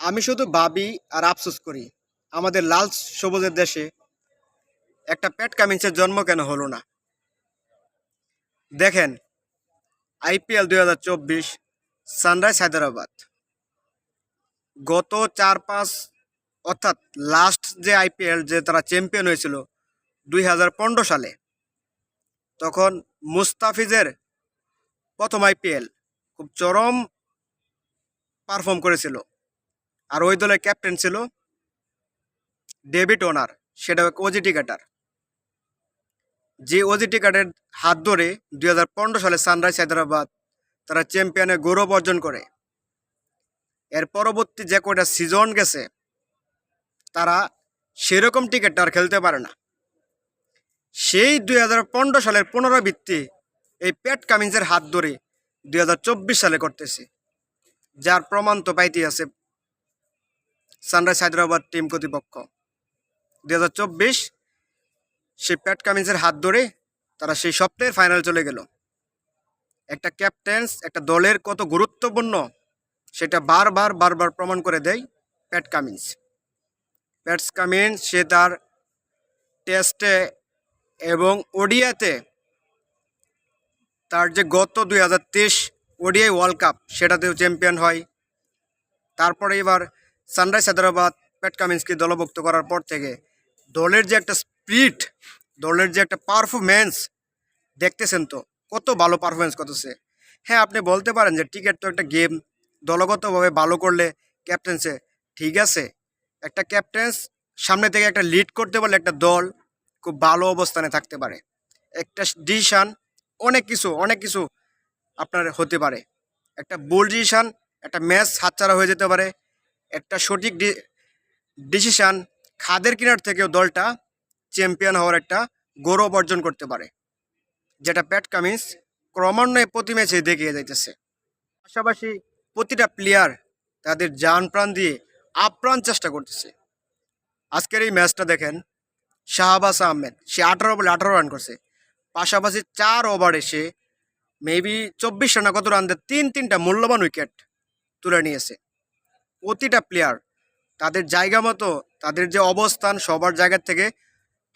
আমি শুধু ভাবি আর আফসোস করি, আমাদের লাল সবুজের দেশে একটা প্যাট কামিন্সের জন্ম কেন হলো না? দেখেন, আইপিএল দুই হাজার চব্বিশ, সানরাইজ হায়দ্রাবাদ। গত চার পাঁচ অর্থাৎ লাস্ট যে আইপিএল যে তারা চ্যাম্পিয়ন হয়েছিল দুই হাজার পনেরো সালে, তখন মুস্তাফিজের প্রথম আইপিএল খুব চরম পারফর্ম করেছিল। আর ওই দলের ক্যাপ্টেন ছিল ডেভিড ওনার। সেটা ওজি টিকাটার। যে ওজি টিকাটের হাত ধরে দুই হাজার পনেরো সালে সানরাইজ হায়দ্রাবাদ তারা চ্যাম্পিয়নের গৌরব অর্জন করে। এর পরবর্তী যে কয়টা সিজন গেছে, তারা সেরকম টিকিটটা আর খেলতে পারে না। সেই দুই হাজার পনেরো সালের পুনরাবৃত্তি এই প্যাট কামিন্সের হাত ধরে দুই হাজার চব্বিশ সালে করতেছে। যার প্রমাণ তো পাইতে আছে সানরাইজ হায়দ্রাবাদ টিম কর্তৃপক্ষ। দু হাজার চব্বিশ সেই প্যাট কামিন্সের হাত ধরে তারা সেই সপ্তাহের ফাইনাল চলে গেল। একটা ক্যাপ্টেন্স, একটা দলের কত গুরুত্বপূর্ণ, সেটা বারবার বারবার প্রমাণ করে দেয় প্যাট কামিন্স। প্যাটস কামিন্স, সে তার টেস্টে এবং ওডিয়াতে তার যে গত দুই হাজার তেইশ ওডিআই ওয়ার্ল্ড কাপ, সেটাতেও চ্যাম্পিয়ন হয়। তারপরে এবার সানরাইজ হায়দ্রাবাদ প্যাট কামিন্সকে দলভুক্ত করার পর থেকে দলের যে একটা স্পিরিট দলের যে একটা পারফরমেন্স দেখতেছেন তো, কত ভালো পারফরমেন্স করতেছে হ্যাঁ আপনি বলতে পারেন যে টিকিট তো একটা গেম দলগতভাবে ভালো করলে ক্যাপ্টেন্সে ঠিক আছে। একটা ক্যাপ্টেন্স সামনে থেকে একটা লিড করতে পারলে একটা দল খুব ভালো অবস্থানে থাকতে পারে। একটা ডিসিশান অনেক কিছু অনেক কিছু আপনার হতে পারে। একটা বোল ডিসিশান একটা ম্যাচ হাতছাড়া হয়ে যেতে পারে। একটা সঠিক ডিসিশান খাদের কিনার থেকেও দলটা চ্যাম্পিয়ন হওয়ার একটা গৌরব অর্জন করতে পারে, যেটা প্যাট কামিন্স ক্রমান্বয়ে প্রতি ম্যাচে দেখিয়ে যাইতেছে। পাশাপাশি প্রতিটা প্লেয়ার তাদের জান প্রাণ দিয়ে আপ্রাণ চেষ্টা করতেছে। আজকের এই ম্যাচটা দেখেন, শাহবাজ আহমেদ, সে আঠারো বলে আঠারো রান করছে। পাশাপাশি চার ওভারে সে মেবি চব্বিশ রানা কত রান দেয় তিন তিনটা মূল্যবান উইকেট তুলে নিয়েছে। প্রতিটা প্লেয়ার তাদের জায়গা মতো, তাদের যে অবস্থান সবার জায়গা থেকে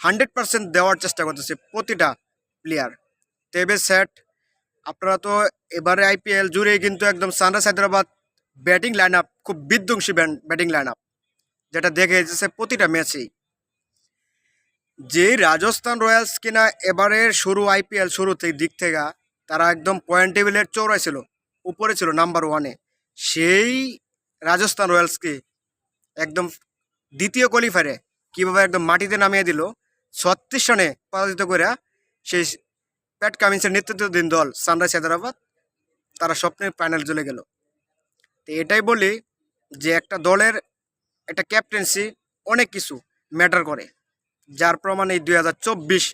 হান্ড্রেড পার্সেন্ট দেওয়ার চেষ্টা করতেছে প্রতিটা প্লেয়ার তেবে স্যাট আপনারা তো এবারে আইপিএল জুড়েই কিন্তু একদম Sunrise Hyderabad batting line up খুব বিধ্বংসী ব্যাটিং লাইন আপ যেটা দেখে এসেছে প্রতিটা ম্যাচেই যে রাজস্থান রয়্যালস কিনা এবারের শুরু আইপিএল শুরু দিক থেকে, তারা একদম পয়েন্ট টেবিলের চৌড়ায় ছিল, উপরে ছিল নাম্বার ওয়ানে সেই রাজস্থান রয়্যালসকে একদম দ্বিতীয় কোয়ালিফায়ারে কীভাবে একদম মাটিতে নামিয়ে দিল, ছত্রিশ রানে পরাজিত করে সেই প্যাট কামিন্সের নেতৃত্বাধীন দল সানরাইজ হায়দ্রাবাদ, তারা স্বপ্নের ফাইনাল চলে গেল। তো এটাই বলি যে একটা দলের একটা ক্যাপ্টেন্সি অনেক কিছু ম্যাটার করে, যার প্রমাণ এই দুই হাজার চব্বিশ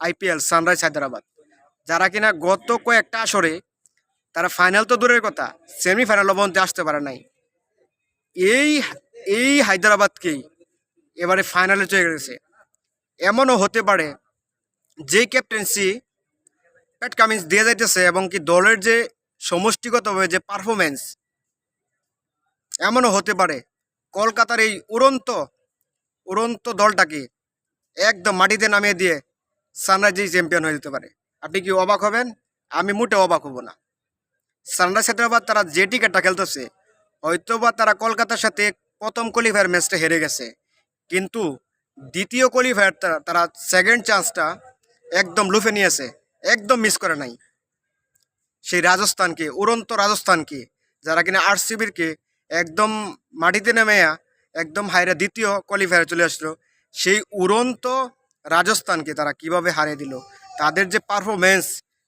আইপিএল সানরাইজ হায়দ্রাবাদ। যারা কিনা গত কয়েকটা আসরে তারা ফাইনাল তো দূরের কথা সেমিফাইনাল অবন্তে আসতে পারে নাই। এই এই হায়দ্রাবাদকেই এবারে ফাইনালে চলে গেছে। এমনও হতে পারে যে ক্যাপ্টেন্সি প্যাট কামিন্স দিয়ে যাইতেছে এবং কি দলের যে সমষ্টিগতভাবে যে পারফরমেন্স এমনও হতে পারে কলকাতার এই উড়ন্ত উড়ন্ত দলটাকে একদম মাটিতে নামিয়ে দিয়ে সানরাইজেই চ্যাম্পিয়ন হয়ে যেতে পারে। আপনি কি অবাক হবেন? আমি মোটে অবাক হব না। সানরাইজ হায়দ্রাবাদ তারা যে টিকেটটা খেলতেছে হয়তোবা তারা কলকাতার সাথে প্রথম কোয়ালিফায়ার ম্যাচটা হেরে গেছে। কিন্তু দ্বিতীয় কোয়ালিফায়ার তারা সেকেন্ড চান্সটা একদম লুফে নিয়েছে, একদম মিস করে নাই। সেই রাজস্থানকে, উড়ন্ত রাজস্থানকে, যারা কিনা আরসিবিরকে একদম মাটিতে নেমেয়া একদম হাইরা দ্বিতীয় কোয়ালিফায়ার চলে আসলো, সেই উড়ন্ত রাজস্থানকে তারা কীভাবে হারিয়ে দিল? তাদের যে পারফরমেন্স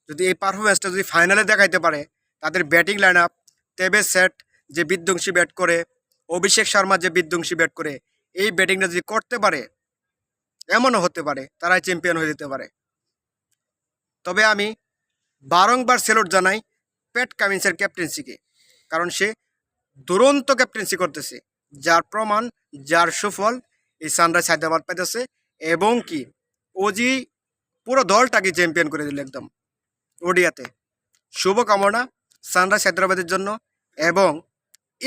যদি এই পারফরমেন্সটা যদি ফাইনালে দেখাইতে পারে, তাদের ব্যাটিং লাইন আপ তেবে সেট যে বিধ্বংসী ব্যাট করে, অভিষেক শর্মা যে বিধ্বংসী ব্যাট করে, এই ব্যাটিংটা যদি করতে পারে, এমনও হতে পারে, তারাই চ্যাম্পিয়ন হয়ে যেতে পারে। তবে আমি বারংবার সেলুট জানাই প্যাট কামিন্সের ক্যাপ্টেন্সিকে, কারণ সে দুরন্ত ক্যাপ্টেন্সি করতেছে। যার প্রমাণ, যার সুফল এই সানরাইজ হায়দ্রাবাদ পাইতেছে এবং কি, ওজি পুরো দলটাকে চ্যাম্পিয়ন করে দিল একদম। ওডিয়াতে শুভকামনা সানরাইজ হায়দ্রাবাদের জন্য এবং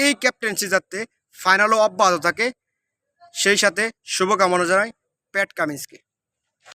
এই ক্যাপ্টেন্সি যাতে ফাইনালও অব্যাহত থাকে। সেই সাথে শুভকামনা জানাই প্যাট কামিন্সকে।